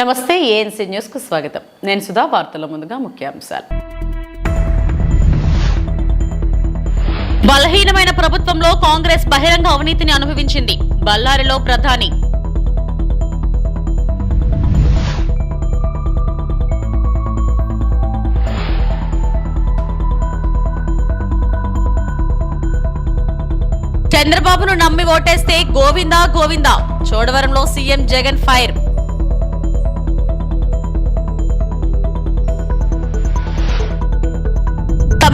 నమస్తే ఏఎన్సీ న్యూస్కు స్వాగతం. నేను సుధా వార్తల ముందుగా ముఖ్యాంశాలు. బలహీనమైన ప్రభుత్వంలో కాంగ్రెస్ బహిరంగ అవినీతిని అనుభవించింది బళ్ళారిలో ప్రధాని. చంద్రబాబును నమ్మి ఓటేస్తే గోవిందా గోవిందా? చోడవరంలో సీఎం జగన్ ఫైర్.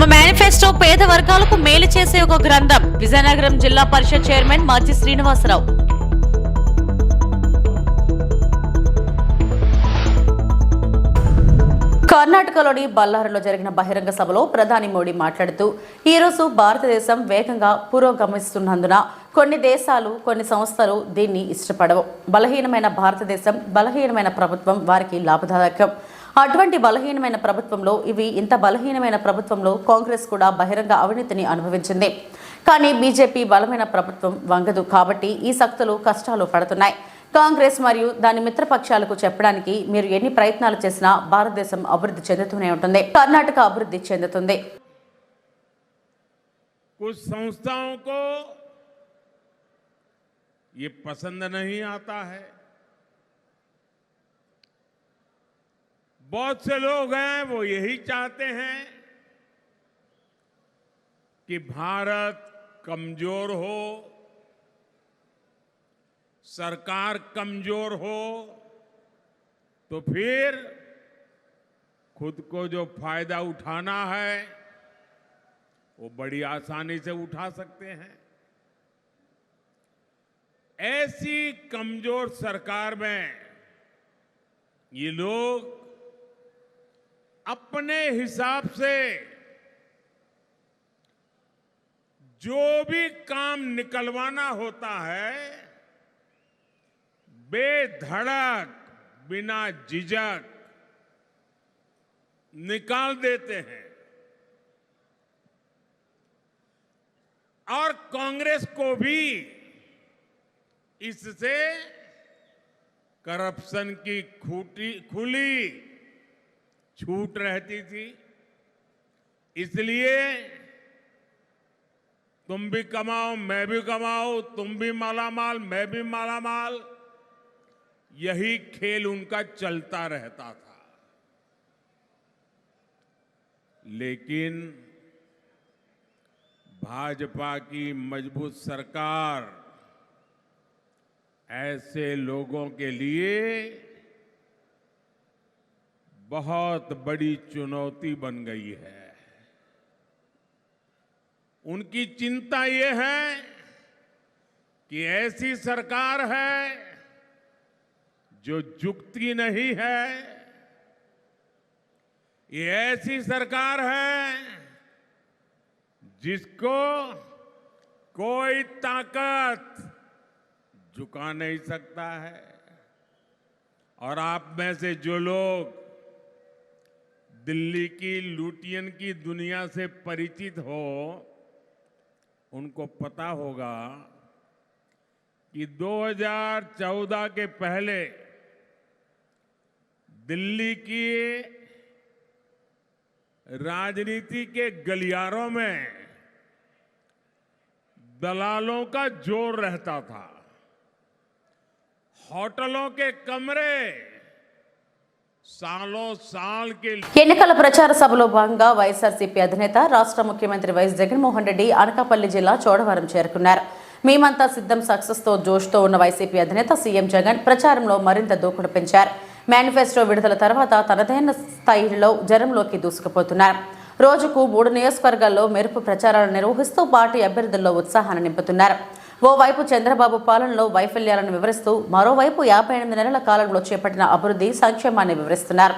తమ మేనిఫెస్టో పేద వర్గాలకు మేలు చేసే ఒక గ్రంథం. విజయనగరం జిల్లా పరిషత్ చైర్మన్ మాజీ శ్రీనివాసరావు. కర్ణాటకలోని బల్లారులో జరిగిన బహిరంగ సభలో ప్రధాని మోడీ మాట్లాడుతూ ఈరోజు భారతదేశం వేగంగా పురోగమిస్తున్నందున కొన్ని దేశాలు కొన్ని సంస్థలు దీన్ని ఇష్టపడవు. బలహీనమైన భారతదేశం బలహీనమైన ప్రభుత్వం వారికి లాభదాయకం. అటువంటి బలహీనమైన ప్రభుత్వంలో ఇవి ఇంత బలహీనమైన ప్రభుత్వంలో కాంగ్రెస్ కూడా బహిరంగ అవినీతిని అనుభవించింది కానీ బీజేపీ బలమైన ప్రభుత్వం వంగదు కాబట్టి ఈ శక్తులు కష్టాలు పడుతున్నాయి కాంగ్రెస్ మరియు దాని మిత్రపక్షాలకు చెప్పడానికి మీరు ఎన్ని ప్రయత్నాలు చేసినా భారతదేశం అభివృద్ధి చెందుతూనే ఉంటుంది కర్ణాటక అభివృద్ధి చెందుతుంది कुछ संस्थाओं को ये पसंद नहीं आता है बहुत से लोग हैं, वो यही चाहते हैं कि भारत कमज़ोर हो, सरकार कमज़ोर हो तो फिर खुद को जो फ़ायदा उठाना है, वो बड़ी आसानी से उठा सकते हैं। ऐसी कमज़ोर सरकार में ये लोग अपने हिसाब से जो भी काम निकलवाना होता है, बेधड़क, बिना झिझक निकाल देते हैं। और कांग्रेस को भी इससे करप्शन की खूटी, खुली छूट रहती थी। इसलिए तुम भी कमाओ, मैं भी कमाओ तुम भी मालामाल, मैं भी मालामाल। यही खेल उनका चलता रहता था। लेकिन भाजपा की मज़बूत सरकार ऐसे लोगों के लिए बहुत बड़ी चुनौती बन गई है। उनकी चिंता ये है कि ऐसी सरकार है जो झुकती नहीं है। ये ऐसी सरकार है जिसको कोई ताकत झुका नहीं सकता है। और आप में से जो लोग दिल्ली की लुटियन की दुनिया से परिचित हो, उनको पता होगा कि 2014 के पहले दिल्ली की राजनीति के गलियारों में दलालों का ज़ोर रहता था। होटलों के कमरे ఎన్నికల ప్రచార సభలో భాగంగా వైఎస్ఆర్సీపీ అధినేత రాష్ట్ర ముఖ్యమంత్రి వైఎస్ జగన్మోహన్ రెడ్డి అనకాపల్లి జిల్లా చోడవరం చేరుకున్నారు. మేమంతా సిద్ధం సక్సెస్తో జోష్తో ఉన్న వైసీపీ అధినేత సీఎం జగన్ ప్రచారంలో మరింత దూకుడు పెంచారు. మేనిఫెస్టో విడుదల తర్వాత తనదైన స్థాయిలో జనంలోకి దూసుకుపోతున్నారు. రోజుకు మూడు నియోజకవర్గాల్లో మెరుపు ప్రచారాలు నిర్వహిస్తూ పార్టీ అభ్యర్థుల్లో ఉత్సాహాన్ని నింపుతున్నారు. ఓవైపు చంద్రబాబు పాలనలో వైఫల్యాలను వివరిస్తూ మరోవైపు యాభై ఎనిమిది నెలల కాలంలో చేపట్టిన అభివృద్ధి సంక్షేమాన్ని వివరిస్తున్నారు.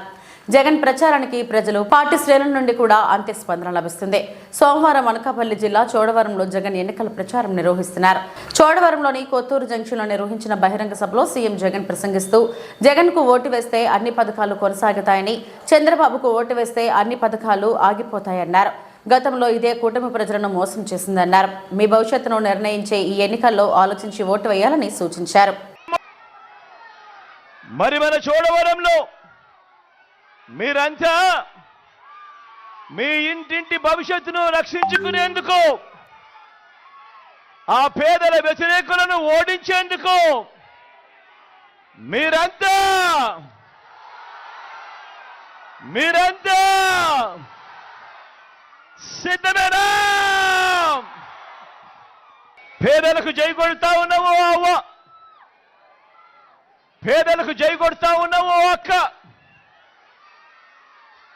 జగన్ ప్రచారానికి ప్రజలు పార్టీ శ్రేణుల నుండి కూడా అంతే స్పందన లభిస్తుంది. సోమవారం అనకాపల్లి జిల్లా చోడవరంలో జగన్ ఎన్నికల ప్రచారం నిర్వహిస్తున్నారు. చోడవరంలోని కొత్తూరు జంక్షన్లో నిర్వహించిన బహిరంగ సభలో సీఎం జగన్ ప్రసంగిస్తూ జగన్కు ఓటు వేస్తే అన్ని పథకాలు కొనసాగుతాయని చంద్రబాబుకు ఓటు వేస్తే అన్ని పథకాలు ఆగిపోతాయన్నారు. గతంలో ఇదే కూటమి ప్రజలను మోసం చేసిందన్నారు. మీ భవిష్యత్తును నిర్ణయించే ఈ ఎన్నికల్లో ఆలోచించి ఓటు వేయాలని సూచించారు. మరి మన చూడవరంలో మీరంతా మీ ఇంటింటి భవిష్యత్తును రక్షించుకునేందుకు ఆ పేదల వ్యతిరేకులను ఓడించేందుకు మీరంతా మీరంతా సిద్ధమేనా! పేదలకు జై కొడతా ఉన్నావు అవ్వ. పేదలకు జై కొడతా ఉన్నావు అక్క.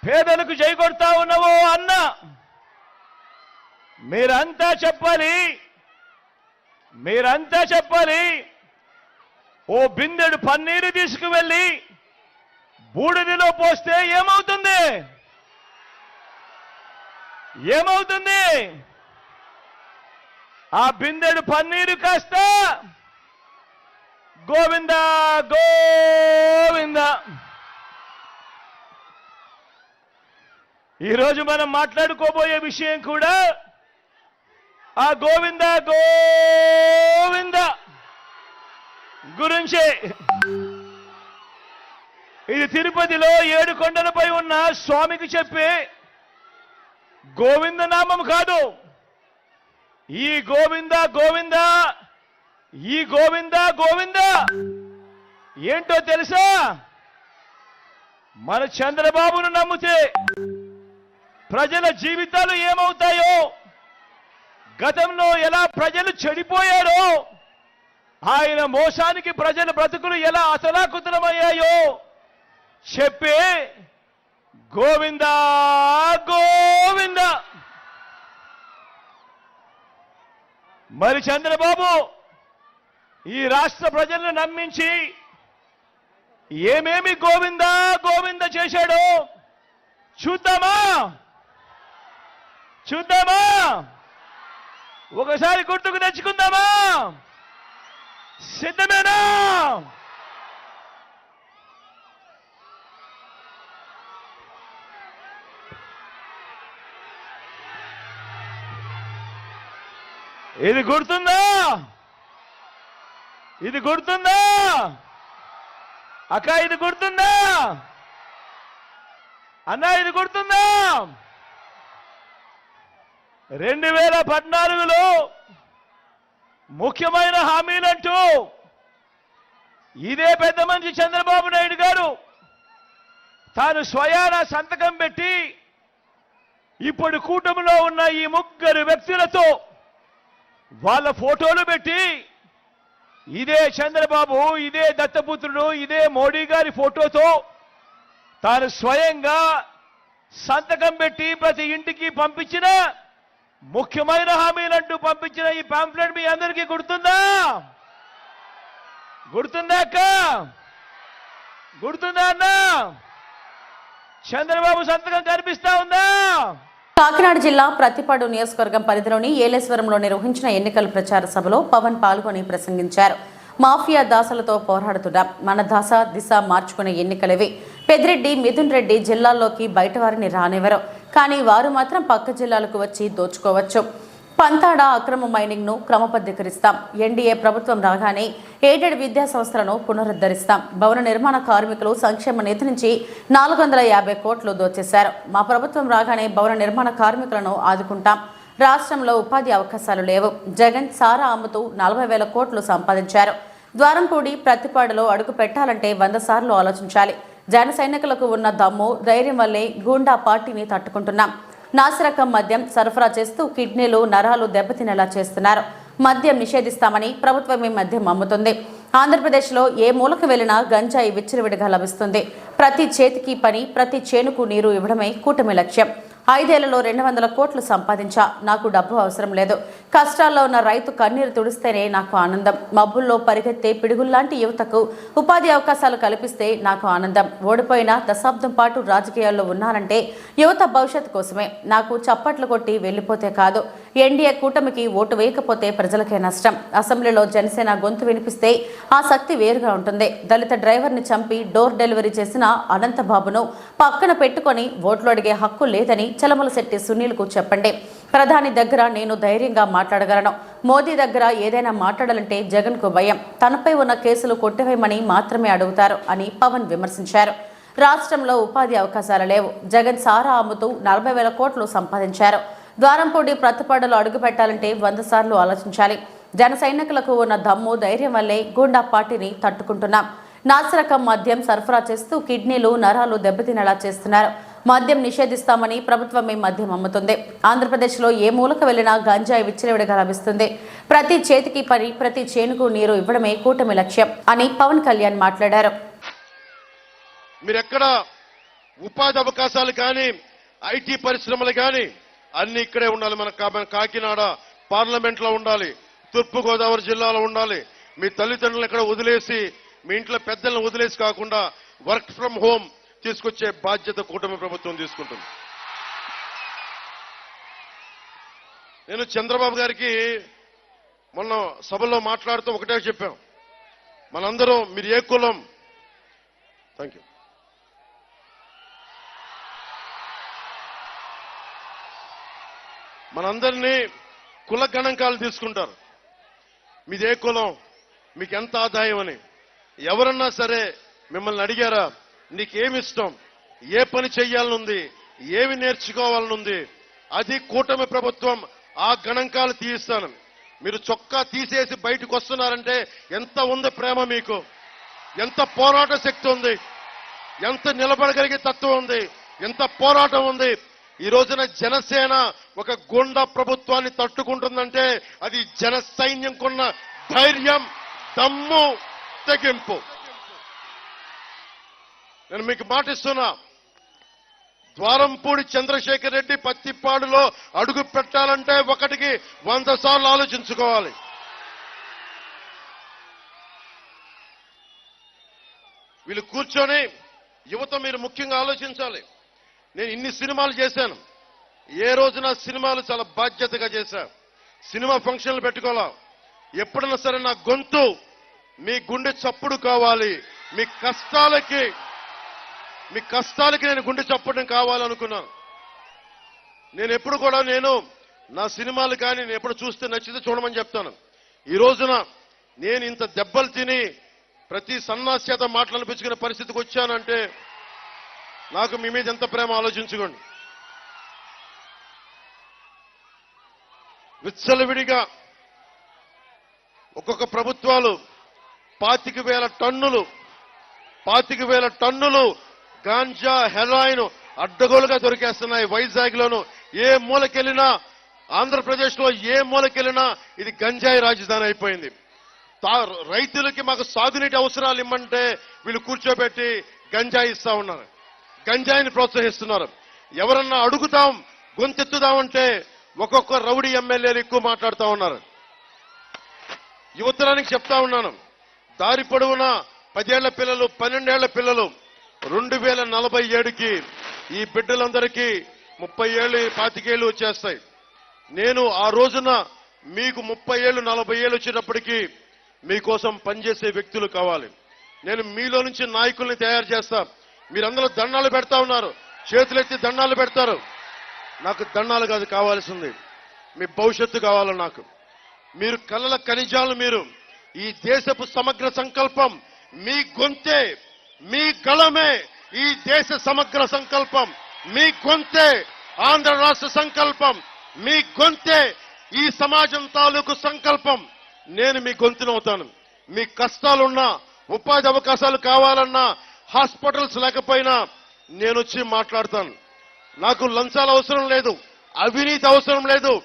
పేదలకు జై కొడతా ఉన్నావు అన్న. మీరంతా చెప్పాలి. మీరంతా చెప్పాలి. ఓ బిందెడు పన్నీరు తీసుకువెళ్ళి బూడిదిలో పోస్తే ఏమవుతుంది? ఏమవుతుంది? ఆ బిందెడు పన్నీరు కాస్త గోవింద గోవింద. ఈరోజు మనం మాట్లాడుకోబోయే విషయం కూడా ఆ గోవింద గోవింద గురించి. ఇది తిరుపతిలో ఏడు కొండలపై ఉన్న స్వామికి చెప్పి గోవింద నామం కాదు. ఈ గోవింద గోవింద ఈ గోవింద గోవింద. ఏంటో తెలుసా? మన చంద్రబాబును నమ్మితే ప్రజల జీవితాలు ఏమవుతాయో? గతంలో ఎలా ప్రజలు చెడిపోయారో? ఆయన మోసానికి ప్రజల బ్రతుకులు ఎలా అతలాకుతలమయ్యాయో? చెప్పే గోవింద గోవింద. మరి చంద్రబాబు ఈ రాష్ట్ర ప్రజలను నమ్మించి ఏమేమి గోవింద గోవింద చేశాడు? చూద్దామా? చూద్దామా? ఒకసారి గుర్తుకు తెచ్చుకుందామా? సిద్ధమేనా? ఇది గుర్తుందా? ఇది గుర్తుందా? అక్క ఇది గుర్తుందా? అన్న ఇది గుర్తుందా? రెండు వేల పద్నాలుగులో ముఖ్యమైన హామీలంటూ ఇదే పెద్ద మనిషి చంద్రబాబు నాయుడు గారు తాను స్వయాన సంతకం పెట్టి ఇప్పుడు కూటమిలో ఉన్న ఈ ముగ్గురు వ్యక్తులతో వాళ్ళ ఫోటోలు పెట్టి ఇదే చంద్రబాబు ఇదే దత్తపుత్రుడు ఇదే మోడీ గారి ఫోటోతో తాను స్వయంగా సంతకం పెట్టి ప్రతి ఇంటికి పంపించిన ముఖ్యమైన హామీలంటూ పంపించిన ఈ పాంప్లెట్ మీ అందరికీ గుర్తుందా? గుర్తుందా అక్క? గుర్తుందా అన్న? చంద్రబాబు సంతకం కనిపిస్తా ఉందా? కాకినాడ జిల్లా ప్రతిపాడు నియోజకవర్గం పరిధిలోని ఏలేశ్వరంలో నిర్వహించిన ఎన్నికల ప్రచార సభలో పవన్ పాల్గొని ప్రసంగించారు. మాఫియా దాసలతో పోరాడుతున్నాం. మన దాస దిశ మార్చుకునే ఎన్నికలవి. పెద్దిరెడ్డి మిథున్ రెడ్డి జిల్లాల్లోకి బయట వారిని రానివ్వరు. కానీ వారు మాత్రం పక్క జిల్లాలకు వచ్చి దోచుకోవచ్చు. పంతాడ అక్రమ మైనింగ్ను క్రమబద్ధీకరిస్తాం. ఎన్డీఏ ప్రభుత్వం రాగానే ఎయిడెడ్ విద్యా సంస్థలను పునరుద్ధరిస్తాం. భవన నిర్మాణ కార్మికులు సంక్షేమ నిధి నుంచి నాలుగు వందల యాభై కోట్లు దోచేశారు. మా ప్రభుత్వం రాగానే భవన నిర్మాణ కార్మికులను ఆదుకుంటాం. రాష్ట్రంలో ఉపాధి అవకాశాలు లేవు. జగన్ సారా అమ్ముతూ నలభై వేల కోట్లు సంపాదించారు. ద్వారంపూడి ప్రతిపాడులో అడుగు పెట్టాలంటే వంద సార్లు ఆలోచించాలి. జన సైనికులకు ఉన్న దమ్ము ధైర్యం వల్లే గూండా పార్టీని తట్టుకుంటున్నాం. నాసిరకం మద్యం సరఫరా చేస్తూ కిడ్నీలు నరాలు దెబ్బతినేలా చేస్తున్నారు. మద్యం నిషేధిస్తామని ప్రభుత్వమే మద్యం అమ్ముతుంది. ఆంధ్రప్రదేశ్లో ఏ మూలకు వెళ్ళినా గంజాయి విచ్చలవిడిగా లభిస్తుంది. ప్రతి చేతికి పని ప్రతి చేనుకు నీరు ఇవ్వడమే కూటమి లక్ష్యం. ఐదేళ్ళలో రెండు వందల కోట్లు సంపాదించా నాకు డబ్బు అవసరం లేదు. కష్టాల్లో ఉన్న రైతు కన్నీరు తుడిస్తేనే నాకు ఆనందం. మబ్బుల్లో పరిగెత్తే పిడుగుల్లాంటి యువతకు ఉపాధి అవకాశాలు కల్పిస్తే నాకు ఆనందం. ఓడిపోయిన దశాబ్దం పాటు రాజకీయాల్లో ఉన్నానంటే యువత భవిష్యత్తు కోసమే. నాకు చప్పట్లు కొట్టి వెళ్ళిపోతే కాదు. ఎన్డీఏ కూటమికి ఓటు వేయకపోతే ప్రజలకే నష్టం. అసెంబ్లీలో జనసేన గొంతు వినిపిస్తే ఆ శక్తి వేరుగా ఉంటుంది. దళిత డ్రైవర్ని చంపి డోర్ డెలివరీ చేసిన అనంతబాబును పక్కన పెట్టుకొని ఓట్లు అడిగే హక్కు లేదని చలమలశెట్టి సునీల్కు చెప్పండి. ప్రధాని దగ్గర నేను ధైర్యంగా మాట్లాడగలను. మోదీ దగ్గర ఏదైనా మాట్లాడాలంటే జగన్కు భయం. తనపై ఉన్న కేసులు కొట్టివేయమని మాత్రమే అడుగుతారు అని పవన్ విమర్శించారు. రాష్ట్రంలో ఉపాధి అవకాశాలు లేవు. జగన్ సారా అమ్ముతూ నలభై వేల కోట్లు సంపాదించారు. ద్వారంపూడి ప్రతిపాడులు అడుగుపెట్టాలంటే వంద సార్లు ఆలోచించాలి. జన సైనికులకు ఉన్న దమ్ము ధైర్యం వల్లే గూండా పార్టీని తట్టుకుంటున్నాం. నాసిరకం మద్యం సరఫరా చేస్తూ కిడ్నీలు నరాలు దెబ్బతినేలా చేస్తున్నారు. మద్యం నిషేధిస్తామని ప్రభుత్వమే మద్యం అమ్ముతుంది. ఆంధ్రప్రదేశ్లో ఏ మూలక వెళ్ళినా గంజాయి విచ్చలవిడిగా లభిస్తుంది. ప్రతి చేతికి పని ప్రతి చేనుకు నీరు ఇవ్వడమే కూటమి లక్ష్యం అని పవన్ కళ్యాణ్ మాట్లాడారు. మీరెక్కడ? ఉపాధి అవకాశాలు కానీ ఐటీ పరిశ్రమలు కానీ అన్ని ఇక్కడే ఉండాలి. మన కాకినాడ పార్లమెంట్లో ఉండాలి. తూర్పుగోదావరి జిల్లాలో ఉండాలి. మీ తల్లిదండ్రులను ఇక్కడ వదిలేసి మీ ఇంట్లో పెద్దలను వదిలేసి కాకుండా వర్క్ ఫ్రం హోమ్ తీసుకొచ్చే బాధ్యత కూటమి ప్రభుత్వం తీసుకుంటుంది. నేను చంద్రబాబు గారికి మొన్న సభలో మాట్లాడుతూ ఒకటే చెప్పాం. మనందరం మీరు ఏ కులం? థ్యాంక్ యూ మనందరినీ కుల గణాంకాలు తీసుకుంటారు. మీదే కులం మీకు ఎంత ఆదాయం అని. ఎవరన్నా సరే మిమ్మల్ని అడిగారా? నీకేమిష్టం? ఏ పని చెయ్యాలనుంది? ఏమి నేర్చుకోవాలనుంది? అది కూటమి ప్రభుత్వం ఆ గణాంకాలు తీయిస్తాను మీరు చొక్కా తీసేసి బయటకు వస్తున్నారంటే ఎంత ఉంది ప్రేమ మీకు? ఎంత పోరాట శక్తి ఉంది? ఎంత నిలబడగలిగే తత్వం ఉంది? ఎంత పోరాటం ఉంది? ఈ రోజున జనసేన ఒక గుండా ప్రభుత్వాన్ని తట్టుకుంటుందంటే అది జన సైన్యంకున్న ధైర్యం దమ్ము తెగింపు. నేను మీకు మాటిస్తున్నా. ద్వారంపూడి చంద్రశేఖర్ రెడ్డి పత్తిపాడులో అడుగు పెట్టాలంటే ఒకటికి వంద సార్లు ఆలోచించుకోవాలి. వీళ్ళు కూర్చొని యువత మీరు ముఖ్యంగా ఆలోచించాలి. నేను ఇన్ని సినిమాలు చేశాను. ఏ రోజున సినిమాలు చాలా బాధ్యతగా చేశా సినిమా ఫంక్షన్లు పెట్టుకోవాలా? ఎప్పుడైనా సరే నా గొంతు మీ గుండె చప్పుడు కావాలి. మీ కష్టాలకి మీ కష్టాలకి నేను గుండె చప్పడం కావాలనుకున్నాను నేను ఎప్పుడు కూడా నేను నా సినిమాలు కానీ నేను ఎప్పుడు చూస్తే నచ్చితే చూడమని చెప్తాను. ఈ రోజున నేను ఇంత దెబ్బలు తిని ప్రతి సన్నాస్యత మాటలు పరిస్థితికి వచ్చానంటే నాకు మీ మీద ఎంత ప్రేమ ఆలోచించుకోండి. విచ్చలవిడిగా ఒక్కొక్క ప్రభుత్వాలు పాతిక వేల టన్నులు పాతిక వేల టన్నులు గాంజా హెరాయిన్ అడ్డగోలుగా దొరికేస్తున్నాయి వైజాగ్ లోను ఏ మూలకెళ్ళినా ఆంధ్రప్రదేశ్లో ఏ మూలకెళ్ళినా ఇది గంజాయి రాజధాని అయిపోయింది. తా- రైతులకి మాకు సాగునీటి అవసరాలు ఇమ్మంటే వీళ్ళు కూర్చోబెట్టి గంజాయి ఇస్తా ఉన్నారు. గంజాయిని ప్రోత్సహిస్తున్నారు. ఎవరన్నా అడుగుతాం గొంతెత్తుదామంటే ఒక్కొక్క రౌడీ ఎమ్మెల్యేలు ఎక్కువ మాట్లాడుతూ ఉన్నారు. యువతరానికి చెప్తా ఉన్నాను. దారి పొడవున పదేళ్ళ పిల్లలు పన్నెండేళ్ళ పిల్లలు రెండు వేల నలభై ఏడుకి ఈ బిడ్డలందరికీ ముప్పై ఏళ్ళు పాతికేళ్ళు వచ్చేస్తాయి. నేను ఆ రోజున మీకు ముప్పై ఏళ్ళు నలభై ఏళ్ళు వచ్చినప్పటికీ మీకోసం పనిచేసే వ్యక్తులు కావాలి. నేను మీలో నుంచి నాయకుల్ని తయారు చేస్తా. మీరందరూ దండాలు పెడతా ఉన్నారు. చేతులెత్తి దండాలు పెడతారు. నాకు దండాలు కాదు కావాల్సింది. మీ భవిష్యత్తు కావాలి నాకు. మీరు కళ్ళల ఖనిజాలు మీరు ఈ దేశపు సమగ్ర సంకల్పం మీ గొంతే మీ గళమే ఈ దేశ సమగ్ర సంకల్పం. మీ గొంతే ఆంధ్ర రాష్ట్ర సంకల్పం. మీ గొంతే ఈ సమాజం తాలూకు సంకల్పం. నేను మీ గొంతునవుతాను మీ కష్టాలున్నా ఉపాధి అవకాశాలు కావాలన్నా హాస్పిటల్స్ లేకపోయినా నేను వచ్చి మాట్లాడతాను. నాకు లంచాలు అవసరం లేదు. అవినీతి అవసరం లేదు.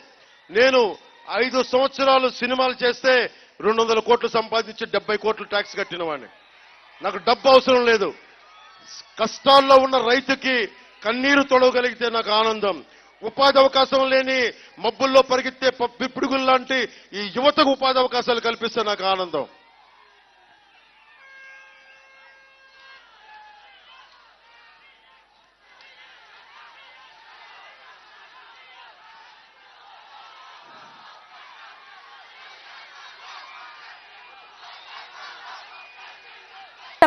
నేను ఐదు సంవత్సరాలు సినిమాలు చేస్తే రెండు వందల కోట్లు సంపాదించి డెబ్బై కోట్లు ట్యాక్స్ కట్టిన వాడిని. నాకు డబ్బు అవసరం లేదు. కష్టాల్లో ఉన్న రైతుకి కన్నీరు తొడవగలిగితే నాకు ఆనందం. ఉపాధి అవకాశం లేని మబ్బుల్లో పరిగెత్తే పిప్పుడుగుల్లాంటి ఈ యువతకు ఉపాధి అవకాశాలు కల్పిస్తే నాకు ఆనందం.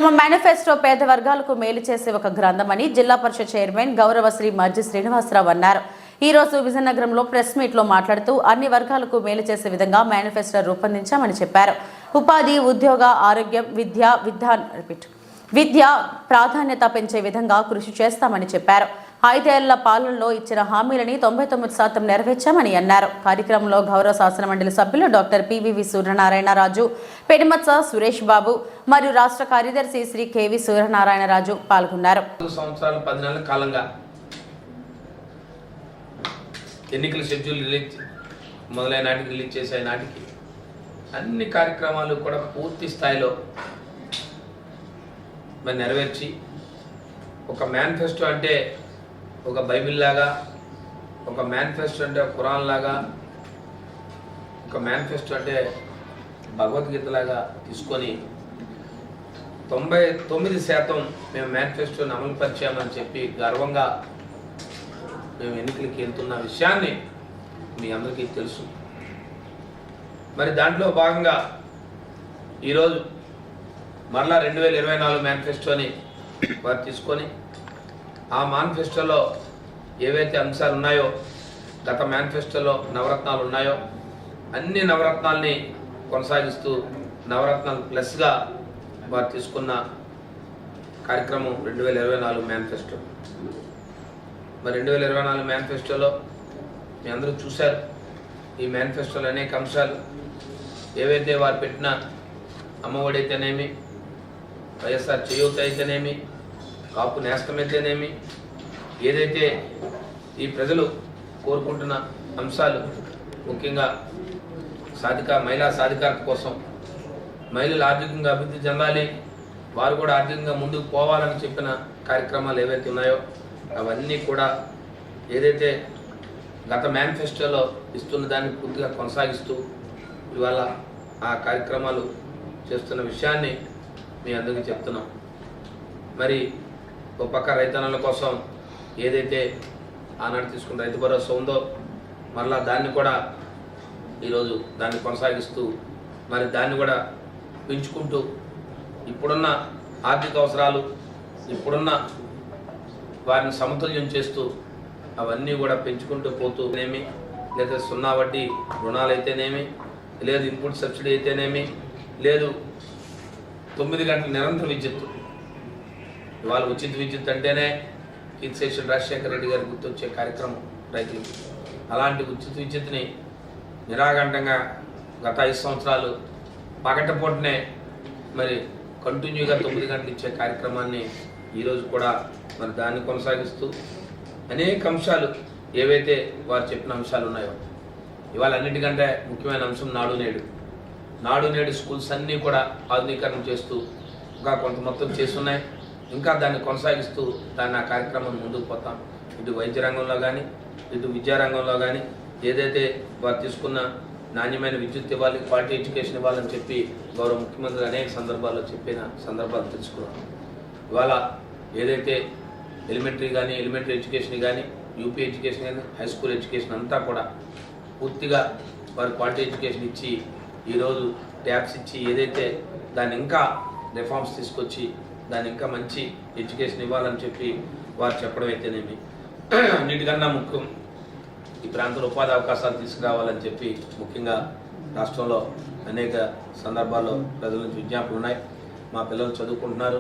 తమ మేనిఫెస్టో పేద వర్గాలకు మేలు చేసే ఒక గ్రంథమని జిల్లా పరిషత్ చైర్మన్ గౌరవ శ్రీ మర్జి శ్రీనివాసరావు అన్నారు. ఈ రోజు విజయనగరంలో ప్రెస్ మీట్లో మాట్లాడుతూ అన్ని వర్గాలకు మేలు చేసే విధంగా మేనిఫెస్టో రూపొందించామని చెప్పారు. ఉపాధి ఉద్యోగ ఆరోగ్యం విద్య విధాన్ రిపీట్ విద్య ప్రాధాన్యత పెంచే విధంగా కృషి చేస్తామని చెప్పారు. ఐదేళ్ళ పాలనలో ఇచ్చిన హామీలని తొంభై తొమ్మిది శాతం నెరవేర్చామని అన్నారు. కార్యక్రమంలో గౌరవ శాసన మండలి సభ్యులు డాక్టర్ పివివి సూర్యనారాయణరాజు పెడిమత్స సురేష్ బాబు మరియు రాష్ట్ర కార్యదర్శి శ్రీ కెవి సూర్యనారాయణరాజు పాల్గొన్నారు. సంవత్సరాలు కాలంగా ఎన్నికల షెడ్యూల్ రిలీజ్ మొదలైన నాటికి రిలీజ్ చేసే నాటికి అన్ని కార్యక్రమాలు కూడా పూర్తి స్థాయిలో మరి నెరవేర్చి ఒక మేనిఫెస్టో అంటే ఒక బైబిల్ లాగా ఒక మేనిఫెస్టో అంటే ఖురాన్ లాగా ఒక మేనిఫెస్టో అంటే భగవద్గీత లాగా తీసుకొని తొంభై తొమ్మిది శాతం మేము మేనిఫెస్టోని అమలుపరిచామని చెప్పి గర్వంగా మేము ఎన్నికలకి వెళ్తున్న విషయాన్ని మీ అందరికీ తెలుసు. మరి దాంట్లో భాగంగా ఈరోజు మరలా రెండు వేల ఇరవై నాలుగు మేనిఫెస్టోని వారు తీసుకొని ఆ మేనిఫెస్టోలో ఏవైతే అంశాలు ఉన్నాయో గత మేనిఫెస్టోలో నవరత్నాలు ఉన్నాయో అన్ని నవరత్నాల్ని కొనసాగిస్తూ నవరత్నాలు ప్లస్గా వారు తీసుకున్న కార్యక్రమం రెండు వేల ఇరవై నాలుగు మేనిఫెస్టో మరి రెండు వేల ఇరవై నాలుగు మేనిఫెస్టోలో మీ అందరూ చూశారు ఈ మేనిఫెస్టోలో అనేక అంశాలు. ఏవైతే వారు పెట్టిన అమ్మఒడి అయితేనేమి వైఎస్ఆర్ చేయూత అయితేనేమి కాపు నేస్తమైతేనేమి? ఏదైతే ఈ ప్రజలు కోరుకుంటున్న అంశాలు ముఖ్యంగా సాధిక మహిళా సాధికారత కోసం మహిళలు ఆర్థికంగా అభివృద్ధి చెందాలి వారు కూడా ఆర్థికంగా ముందుకు పోవాలని చెప్పిన కార్యక్రమాలు ఏవైతే ఉన్నాయో అవన్నీ కూడా ఏదైతే గత మేనిఫెస్టోలో ఇస్తున్న దాన్ని పూర్తిగా కొనసాగిస్తూ ఇవాళ ఆ కార్యక్రమాలు చేస్తున్న విషయాన్ని మీ అందరికీ చెప్తున్నాం. మరి ఒక పక్క రైతన్నల కోసం ఏదైతే ఆనాడు తీసుకున్న రైతు భరోసా ఉందో మరలా దాన్ని కూడా ఈరోజు దాన్ని కొనసాగిస్తూ మరి దాన్ని కూడా పెంచుకుంటూ ఇప్పుడున్న ఆర్థిక అవసరాలు ఇప్పుడున్న వారిని సమతుల్యం చేస్తూ అవన్నీ కూడా పెంచుకుంటూ పోతూనేమి లేదా సున్నా వడ్డీ రుణాలు అయితేనేమి లేదు ఇన్పుట్ సబ్సిడీ అయితేనేమి లేదు తొమ్మిది గంటల నిరంతర విద్యుత్తు. ఇవాళ ఉచిత విద్యుత్ అంటేనే కీర్తిశేషుడు రాజశేఖర రెడ్డి గారు గుర్తొచ్చే కార్యక్రమం రైతులకు. అలాంటి ఉచిత విద్యుత్ని నిరాఘంటంగా గత ఐదు సంవత్సరాలు పగటపూటనే మరి కంటిన్యూగా తొమ్మిది గంటలు ఇచ్చే కార్యక్రమాన్ని ఈరోజు కూడా మరి దాన్ని కొనసాగిస్తూ అనేక అంశాలు ఏవైతే వారు చెప్పిన అంశాలు ఉన్నాయో ఇవాళ అన్నిటికంటే ముఖ్యమైన అంశం నాడు నేడు. నాడు నేడు స్కూల్స్ అన్నీ కూడా ఆధునీకరణ చేస్తూ ఇంకా కొంత మొత్తం చేస్తున్నాయి. ఇంకా దాన్ని కొనసాగిస్తూ దాన్ని ఆ కార్యక్రమం ముందుకు పోతాం. ఇటు వైద్య రంగంలో కానీ ఇటు విద్యారంగంలో కానీ ఏదైతే వారు తీసుకున్న నాణ్యమైన విద్యుత్ ఇవ్వాలి క్వాలిటీ ఎడ్యుకేషన్ ఇవ్వాలని చెప్పి గౌరవ ముఖ్యమంత్రి అనేక సందర్భాల్లో చెప్పిన సందర్భాలు తెలుసుకున్నాం ఇవాళ ఏదైతే ఎలిమెంటరీ కానీ ఎలిమెంటరీ ఎడ్యుకేషన్ కానీ యూపీ ఎడ్యుకేషన్ కానీ హై స్కూల్ ఎడ్యుకేషన్ అంతా కూడా పూర్తిగా వారు క్వాలిటీ ఎడ్యుకేషన్ ఇచ్చి ఈరోజు ట్యాబ్స్ ఇచ్చి ఏదైతే దాన్ని ఇంకా రిఫార్మ్స్ తీసుకొచ్చి దాన్ని ఇంకా మంచి ఎడ్యుకేషన్ ఇవ్వాలని చెప్పి వారు చెప్పడం అయితేనేమి. అన్నిటికన్నా ముఖ్యం ఈ ప్రాంతంలో ఉపాధి అవకాశాలు తీసుకురావాలని చెప్పి ముఖ్యంగా రాష్ట్రంలో అనేక సందర్భాల్లో ప్రజల నుంచి విజ్ఞాపనలు ఉన్నాయి. మా పిల్లలు చదువుకుంటున్నారు.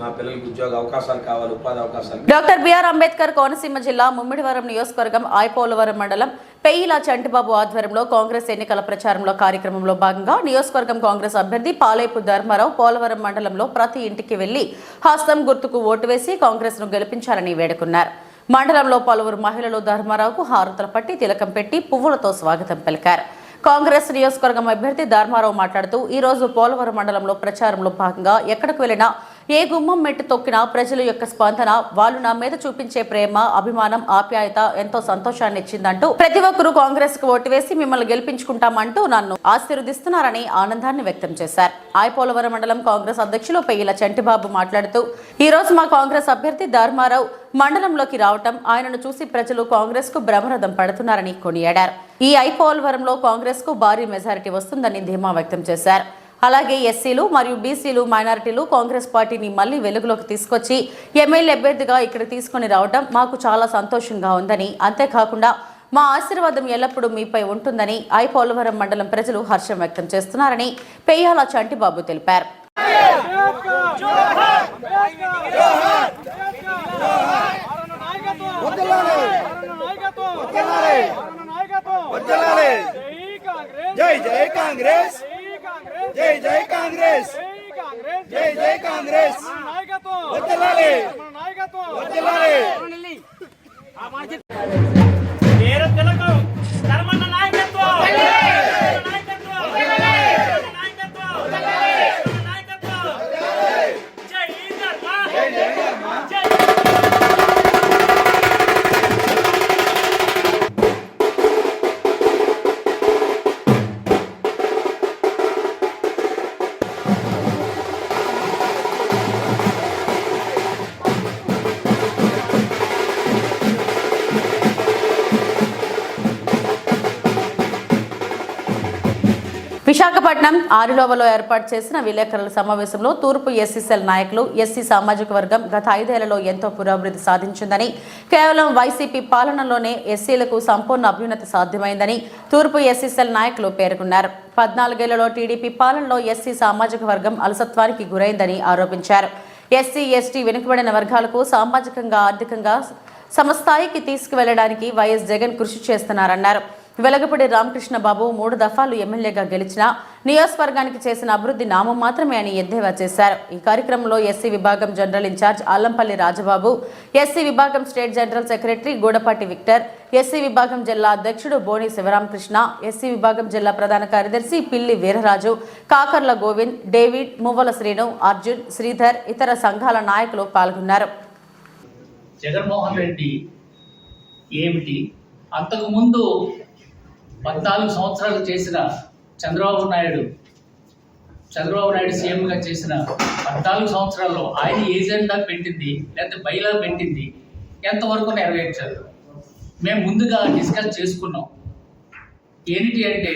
మా పిల్లలకి ఉద్యోగ అవకాశాలు కావాలి ఉపాధి అవకాశాలు డాక్టర్ బిఆర్ అంబేద్కర్ కోనసీమ జిల్లా ముమ్మిడివరం నియోజకవర్గం ఆయపోలవరం మండలం పెయిల చంటిబాబు ఆధ్వర్యంలో కాంగ్రెస్ ఎన్నికల ప్రచారంలో కార్యక్రమంలో భాగంగా నియోజకవర్గం కాంగ్రెస్ అభ్యర్థి పాలేపు ధర్మారావు పోలవరం మండలంలో ప్రతి ఇంటికి వెళ్ళి హస్తం గుర్తుకు ఓటు వేసి కాంగ్రెస్ను గెలిపించాలని వేడుకున్నారు. మండలంలో పలువురు మహిళలు ధర్మారావుకు హారతుల పట్టి తిలకం పెట్టి పువ్వులతో స్వాగతం పలికారు. కాంగ్రెస్ నియోజకవర్గం అభ్యర్థి ధర్మారావు మాట్లాడుతూ ఈ రోజు పోలవరం మండలంలో ప్రచారంలో భాగంగా ఎక్కడికి వెళ్ళినా ఏ గుమ్మం మెట్టు తొక్కినా ప్రజల యొక్క స్పందన వాళ్ళు నా మీద చూపించే ప్రేమ అభిమానం ఆప్యాయత ఎంతో సంతోషాన్ని ఇచ్చిందంటూ ప్రతి ఒక్కరూ కాంగ్రెస్కు ఓటు వేసి మిమ్మల్ని గెలిపించుకుంటామంటూ నన్ను ఆశీర్వదిస్తున్నారని ఆనందాన్ని వ్యక్తం చేశారు. ఆయపోలవరం మండలం కాంగ్రెస్ అధ్యక్షులు పెయ్యిల చంటిబాబు మాట్లాడుతూ ఈ రోజు మా కాంగ్రెస్ అభ్యర్థి ధర్మారావు మండలంలోకి రావటం ఆయనను చూసి ప్రజలు కాంగ్రెస్కు బ్రహ్మరథం పడుతున్నారని కొనియాడారు. ఈ ఐపోలవరంలో కాంగ్రెస్కు భారీ మెజారిటీ వస్తుందని ధీమా వ్యక్తం చేశారు. అలాగే ఎస్సీలు మరియు బీసీలు మైనారిటీలు కాంగ్రెస్ పార్టీని మళ్ళీ వెలుగులోకి తీసుకొచ్చి ఎమ్మెల్యే అభ్యర్థిగా ఇక్కడ తీసుకొని రావడం మాకు చాలా సంతోషంగా ఉందని. అంతేకాకుండా మా ఆశీర్వాదం ఎల్లప్పుడూ మీపై ఉంటుందని ఐ పోలవరం మండలం ప్రజలు హర్షం వ్యక్తం చేస్తున్నారని పెయ్యాల చంటిబాబు తెలిపారు. జై జై కాంగ్రెస్! జై జై కాంగ్రెస్. జై జై కాంగ్రెస్. వదలాలి. విశాఖపట్నం ఆరులోవలో ఏర్పాటు చేసిన విలేకరుల సమావేశంలో తూర్పు ఎస్సీసెల్ నాయకులు ఎస్సీ సామాజిక వర్గం గత ఐదేళ్ళలో ఎంతో పురోభివృద్ధి సాధించిందని కేవలం వైసీపీ పాలనలోనే ఎస్సీలకు సంపూర్ణ అభ్యున్నతి సాధ్యమైందని తూర్పు ఎస్సీసెల్ నాయకులు పేర్కొన్నారు. పద్నాలుగేళ్ళలో టీడీపీ పాలనలో ఎస్సీ సామాజిక వర్గం అలసత్వానికి గురైందని ఆరోపించారు. ఎస్సీ ఎస్టీ వెనుకబడిన వర్గాలకు సామాజికంగా ఆర్థికంగా సమస్థాయికి తీసుకువెళ్ళడానికి వైఎస్ జగన్ కృషి చేస్తున్నారన్నారు. వెలగపూడి రామకృష్ణ బాబు మూడు దఫాలు ఎమ్మెల్యేగా గెలిచిన నియోజకవర్గానికి చేసిన అభివృద్ధి నామం మాత్రమే అని ఎద్దేవా చేశారు. ఈ కార్యక్రమంలో ఎస్సీ విభాగం general incharge Alampalli Rajababu SC విభాగం state general secretary Gudapati Victor SC విభాగం జిల్లా అధ్యక్షుడు బోని శివరామకృష్ణ ఎస్సీ విభాగం జిల్లా ప్రధాన కార్యదర్శి పిల్లి వీరరాజు కాకర్ల గోవింద్ డేవిడ్ మువ్వల శ్రీను అర్జున్ శ్రీధర్ ఇతర సంఘాల నాయకులు పాల్గొన్నారు. జగన్మోహన్ రెడ్డి ఏమిటి? అంతకుముందు పద్నాలుగు సంవత్సరాలు చేసిన చంద్రబాబు నాయుడు చంద్రబాబు నాయుడు సీఎంగా చేసిన పద్నాలుగు సంవత్సరాల్లో ఆయన ఏజెండా పెట్టింది లేకపోతే బయలా పెట్టింది ఎంతవరకు నెరవేర్చారు? మేము ముందుగా డిస్కస్ చేసుకున్నాం. ఏంటి అంటే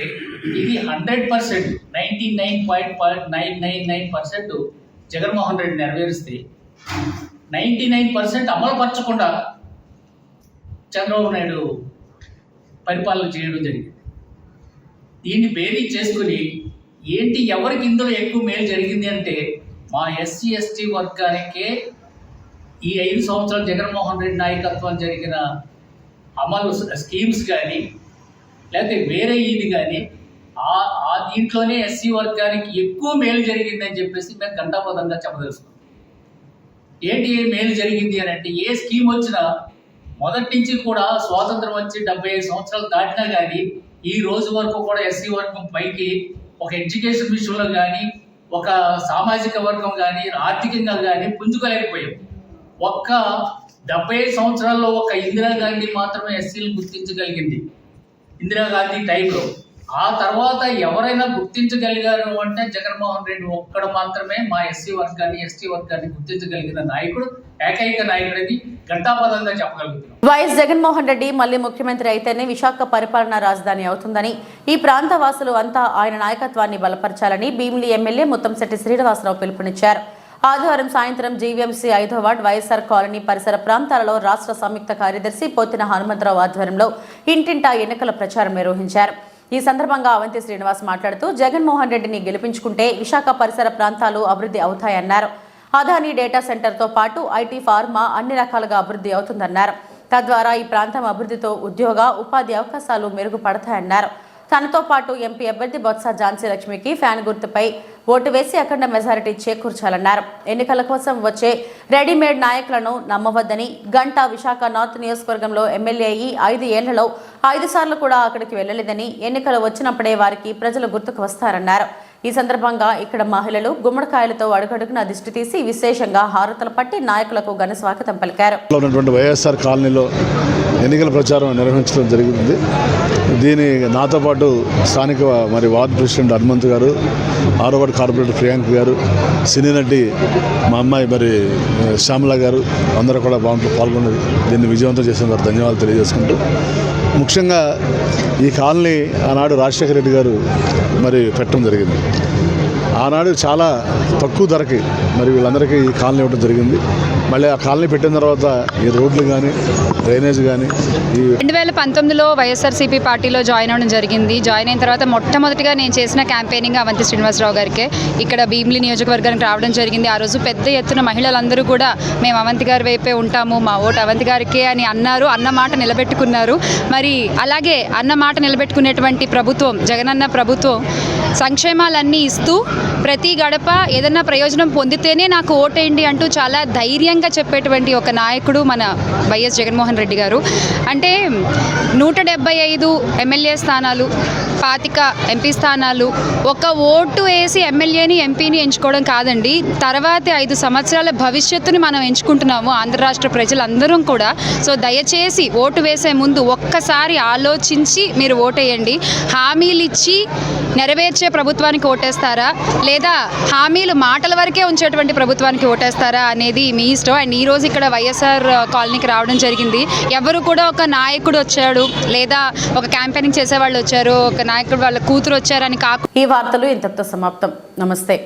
ఇది hundred percent ninety nine point nine nine nine percent Jaganmohan Reddy నెరవేరిస్తే ninety nine percent అమలుపరచకుండా చంద్రబాబు నాయుడు పరిపాలన చేయడం జరిగింది. దీన్ని బేరీ చేసుకుని ఏంటి ఎవరికి ఇందులో ఎక్కువ మేలు జరిగింది అంటే మా ఎస్సీ ఎస్టీ వర్గానికే ఈ ఐదు సంవత్సరాలు జగన్మోహన్ రెడ్డి నాయకత్వం జరిగిన అమలు స్కీమ్స్ కానీ లేకపోతే వేరే ఇది కానీ ఆ ఆ దీంట్లోనే ఎస్సీ వర్గానికి ఎక్కువ మేలు జరిగిందని చెప్పేసి మేము గంటాపదంగా చెప్పదలుచుకున్నాం. ఏంటి మేలు జరిగింది అని అంటే ఏ స్కీమ్ వచ్చినా మొదటి నుంచి కూడా స్వాతంత్రం వచ్చి డెబ్బై ఐదు సంవత్సరాలు దాటినా కానీ ఈ రోజు వరకు కూడా ఎస్సీ వర్గం పైకి ఒక ఎడ్యుకేషన్ విషయంలో కానీ ఒక సామాజిక వర్గం కానీ ఆర్థికంగా కానీ పుంజుకోలేకపోయాం. ఒక్క డెబ్బై ఐదు సంవత్సరాల్లో ఒక ఇందిరాగాంధీ మాత్రమే ఎస్సీలు గుర్తించగలిగింది. ఇందిరాగాంధీ టైంలో. ఆ తర్వాత ఎవరైనా గుర్తించగలిగారు అంటే జగన్మోహన్ రెడ్డి ఒక్కడ మాత్రమే మా ఎస్సీ వర్గాన్ని ఎస్టీ వర్గాన్ని గుర్తించగలిగిన నాయకుడు ఏకైక నాయకుడని ఘంటాపదంగా చెప్పగలుగుతున్నాం. వైఎస్ జగన్మోహన్ రెడ్డి మళ్ళీ ముఖ్యమంత్రి అయితేనే విశాఖ పరిపాలనా రాజధాని అవుతుందని ఈ ప్రాంత వాసులు అంతా ఆయన నాయకత్వాన్ని బలపరచాలని భీమిలి ఎమ్మెల్యే ముత్తంశెట్టి శ్రీనివాసరావు పిలుపునిచ్చారు. ఆదివారం సాయంత్రం జీవీఎంసీ ఐదో వార్డ్ వైఎస్ఆర్ కాలనీ పరిసర ప్రాంతాలలో రాష్ట్ర సంయుక్త కార్యదర్శి పోతిన హనుమంతరావు ఆధ్వర్యంలో ఇంటింటా ఎన్నికల ప్రచారం నిర్వహించారు. ఈ సందర్భంగా అవంతి శ్రీనివాస్ మాట్లాడుతూ జగన్మోహన్ రెడ్డిని గెలిపించుకుంటే విశాఖ పరిసర ప్రాంతాలు అభివృద్ధి అవుతాయన్నారు. అదానీ డేటా సెంటర్తో పాటు ఐటీ ఫార్మా అన్ని రకాలుగా అభివృద్ధి అవుతుందన్నారు. తద్వారా ఈ ప్రాంతం అభివృద్ధితో ఉద్యోగ ఉపాధి అవకాశాలు మెరుగుపడతాయన్నారు. తనతో పాటు ఎంపీ అభ్యర్థి బొత్స ఝాన్సీ లక్ష్మికి ఫ్యాన్ గుర్తుపై ఓటు వేసి అఖండ మెజారిటీ చేకూర్చాలన్నారు. ఎన్నికల కోసం వచ్చే రెడీమేడ్ నాయకులను నమ్మవద్దని గంటా విశాఖ నార్త్ నియోజకవర్గంలో ఎమ్మెల్యే అయ్యి ఐదు ఏళ్ళలో ఐదు సార్లు కూడా అక్కడికి వెళ్ళలేదని ఎన్నికలు వచ్చినప్పుడే వారికి ప్రజలు గుర్తుకు వస్తారన్నారు. ఈ సందర్భంగా ఇక్కడ మహిళలు గుమ్మడికాయలతో అడుగడుగున దిష్టి తీసి విశేషంగా హారతలు పట్టి నాయకులకు ఘన స్వాగతం పలికారు. ఉన్నటువంటి వైఎస్ఆర్ కాలనీలో ఎన్నికల ప్రచారం నిర్వహించడం జరిగింది. దీని నాతో పాటు స్థానిక మరి వార్డు ప్రెసిడెంట్ హనుమంత్ గారు ఆరో వార్డు కార్పొరేటర్ ప్రియాంక్ గారు సినీ నటి మా అమ్మాయి మరి శ్యామల గారు అందరూ కూడా బాగుంటూ పాల్గొన్నది దీన్ని విజయవంతం చేసిన వారు ధన్యవాదాలు తెలియజేసుకుంటూ ముఖ్యంగా ఈ కాలనీ ఆనాడు రాజశేఖర రెడ్డి గారు మరి పెట్టడం జరిగింది. ఆనాడు చాలా తక్కువ ధరకి మరి వీళ్ళందరికీ ఈ కాలనీ ఇవ్వడం జరిగింది. మళ్ళీ ఆ కాలనీ పెట్టిన తర్వాత ఈ రోడ్లు కానీ డ్రైనేజ్ కానీ ఈ రెండు వేల పంతొమ్మిదిలో వైఎస్ఆర్సీపీ పార్టీలో జాయిన్ అవ్వడం జరిగింది. జాయిన్ అయిన తర్వాత మొట్టమొదటిగా నేను చేసిన క్యాంపెయినింగ్ అవంతి శ్రీనివాసరావు గారికి. ఇక్కడ భీమిలి నియోజకవర్గానికి రావడం జరిగింది. ఆ రోజు పెద్ద ఎత్తున మహిళలందరూ కూడా మేము అవంతి గారి వైపే ఉంటాము మా ఓటు అవంతి గారికే అని అన్నారు అన్న మాట నిలబెట్టుకున్నారు. మరి అలాగే అన్న మాట నిలబెట్టుకునేటువంటి ప్రభుత్వం జగనన్న ప్రభుత్వం సంక్షేమాలన్నీ ఇస్తూ ప్రతి గడప ఏదన్నా ప్రయోజనం పొందితేనే నాకు ఓటేయండి అంటూ చాలా ధైర్యంగా చెప్పేటువంటి ఒక నాయకుడు మన వైఎస్ జగన్మోహన్ రెడ్డి గారు. అంటే నూట డెబ్బై ఐదు ఎమ్మెల్యే స్థానాలు పాతిక ఎంపీ స్థానాలు. ఒక ఓటు వేసి ఎమ్మెల్యేని ఎంపీని ఎంచుకోవడం కాదండి. తర్వాతి ఐదు సంవత్సరాల భవిష్యత్తుని మనం ఎంచుకుంటున్నాము ఆంధ్ర రాష్ట్ర ప్రజలందరం కూడా. సో దయచేసి ఓటు వేసే ముందు ఒక్కసారి ఆలోచించి మీరు ఓటేయండి. హామీలు ఇచ్చి నెరవేర్చే ప్రభుత్వానికి ఓటేస్తారా? లేదా హామీలు మాటల వరకే ఉంచేటువంటి ప్రభుత్వానికి ఓటేస్తారా అనేది మీ ఇష్టం. అండ్ ఈరోజు ఇక్కడ వైఎస్ఆర్ కాలనీకి రావడం జరిగింది. ఎవరు కూడా ఒక నాయకుడు వచ్చాడు. లేదా ఒక క్యాంపెయినింగ్ చేసే వాళ్ళు వచ్చారు. ఒక నాయకుడు వాళ్ళ కూతురు వచ్చారని కాకు ఈ వార్తలు ఇంతటితో సమాప్తం. నమస్తే.